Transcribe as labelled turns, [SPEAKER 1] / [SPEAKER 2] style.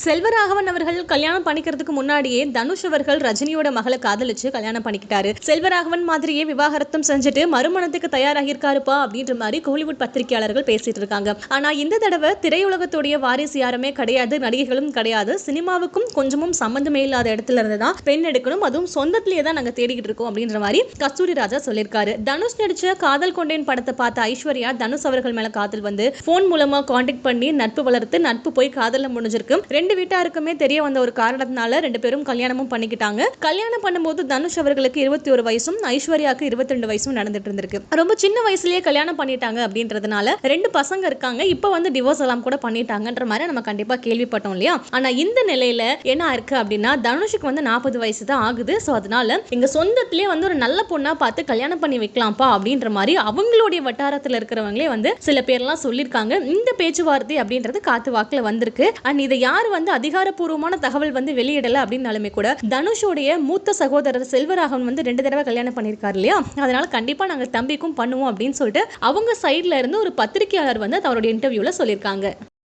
[SPEAKER 1] செல்வராகவன் அவர்கள் கல்யாணம் பண்ணிக்கிறதுக்கு முன்னாடியே தனுஷ் அவர்கள் ரஜினியோட மகளை காதலிச்சு கல்யாணம் பண்ணிக்கிட்டாரு. செல்வராகவன் மாதிரியே விவாகரத்தம் செஞ்சுட்டு மறுமணத்துக்கு தயாராகிருக்காருப்பா அப்படின்ற மாதிரி கோலிவுட் பத்திரிகையாளர்கள் பேசிட்டு இருக்காங்க. ஆனா இந்த தடவை திரையுலகத்துடைய வாரிசு யாருமே கிடையாது நடிகைகளும் கிடையாது. சினிமாவுக்கும் கொஞ்சமும் சம்பந்தமே இல்லாத இடத்துல இருந்து தான் பெண் எடுக்கணும். அதுவும் சொந்தத்திலேயே தான் நாங்க தேடிக்கிட்டு இருக்கோம் அப்படின்ற மாதிரி கஸ்தூரி ராஜா சொல்லியிருக்காரு. தனுஷ் நடிச்ச காதல் கொண்டேன் படத்தை பார்த்த ஐஸ்வர்யா தனுஷ் அவர்கள் மேல காதல் வந்து போன் மூலமா கான்டாக்ட் பண்ணி நட்பு வளர்த்து நட்பு போய் காதல முடிஞ்சிருக்கு. ரெண்டு வீட்டாருக்குமே தெரிய வந்த ஒரு காரணத்தினால ரெண்டு பேரும் கல்யாணமும் பண்ணிக்கிட்டாங்க. கல்யாணம் பண்ணும்போது தனுஷ் அவர்களுக்கு இருபத்தி ஒரு வயசும் ஐஸ்வர்யாவுக்கு இருபத்தி ரெண்டு வயசும் நடந்துட்டு இருந்திருக்கு. ரொம்ப சின்ன வயசுலயே கல்யாணம் பண்ணிட்டாங்க அப்படின்றதுனால ரெண்டு பசங்க இருக்காங்க. இப்போ வந்து டிவோர்ஸ் எல்லாம் கூட பண்ணிட்டாங்கன்ற மாதிரி நம்ம கண்டிப்பா கேள்விப்பட்டோம் இல்லையா? ஆனா இந்த நிலையில என்ன இருக்கு அப்படின்னா தனுஷுக்கு வந்து நாற்பது வயசு தான் ஆகுது. ஸோ அதனால எங்க சொந்தத்திலே வந்து ஒரு நல்ல பொண்ணா பார்த்து கல்யாணம் பண்ணி வைக்கலாம்ப்பா அப்படின்ற மாதிரி அவங்களுடைய வட்டாரத்தில் இருக்கிறவங்களே வந்து சில பேர்லாம் சொல்லியிருக்காங்க. இந்த பேச்சுவார்த்தை அப்படின்றது காத்து வாக்குல வந்திருக்கு. அண்ட் இதை யார் வந்து அதிகாரப்பூர்வமான தகவல் வந்து வெளியிடல அப்படின்னாலுமே கூட தனுஷோடைய மூத்த சகோதரர் செல்வராகவன் வந்து ரெண்டு தடவை கல்யாணம் பண்ணியிருக்காரு இல்லையா? அதனால கண்டிப்பா நாங்க தம்பிக்கும் பண்ணுவோம் அப்படின்னு சொல்லிட்டு அவங்க சைட்ல இருந்து ஒரு பத்திரிகையாளர் வந்து அவருடைய இன்டர்வியூல சொல்லியிருக்காங்க.